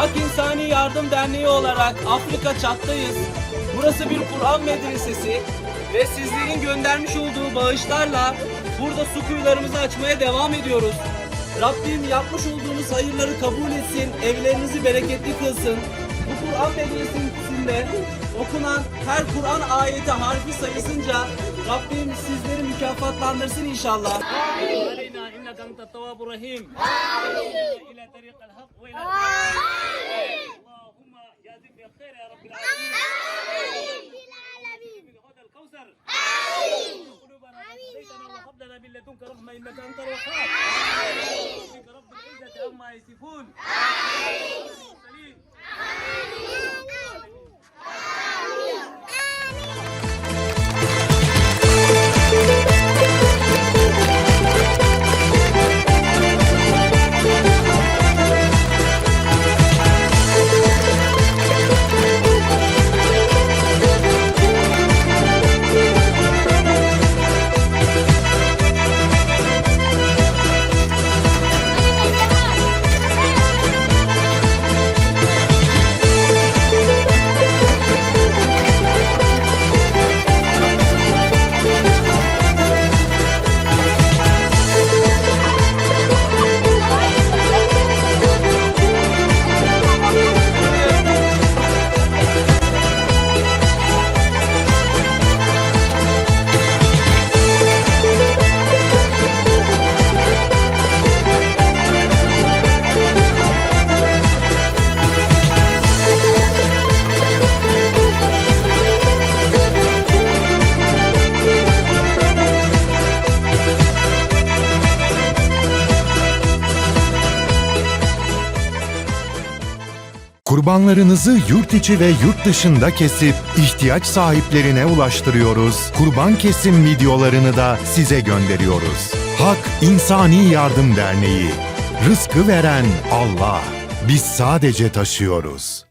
Hak İnsani Yardım Derneği olarak Afrika Çat'tayız. Burası bir Kur'an medresesi ve sizlerin göndermiş olduğu bağışlarla burada su kuyularımızı açmaya devam ediyoruz. Rabbim yapmış olduğunuz hayırları kabul etsin, evlerinizi bereketli kılsın. Bu Kur'an medresesinde okunan her Kur'an ayeti harfi sayısınca Rabbim sizleri mükafatlandırsın inşallah. Amin. ربنا من لدنك رحمة إنك أنت الوهاب. آمين. رب العزة أما يصفون. آمين. Kurbanlarınızı yurt içi ve yurt dışında kesip ihtiyaç sahiplerine ulaştırıyoruz. Kurban kesim videolarını da size gönderiyoruz. Hak İnsani Yardım Derneği. Rızkı veren Allah. Biz sadece taşıyoruz.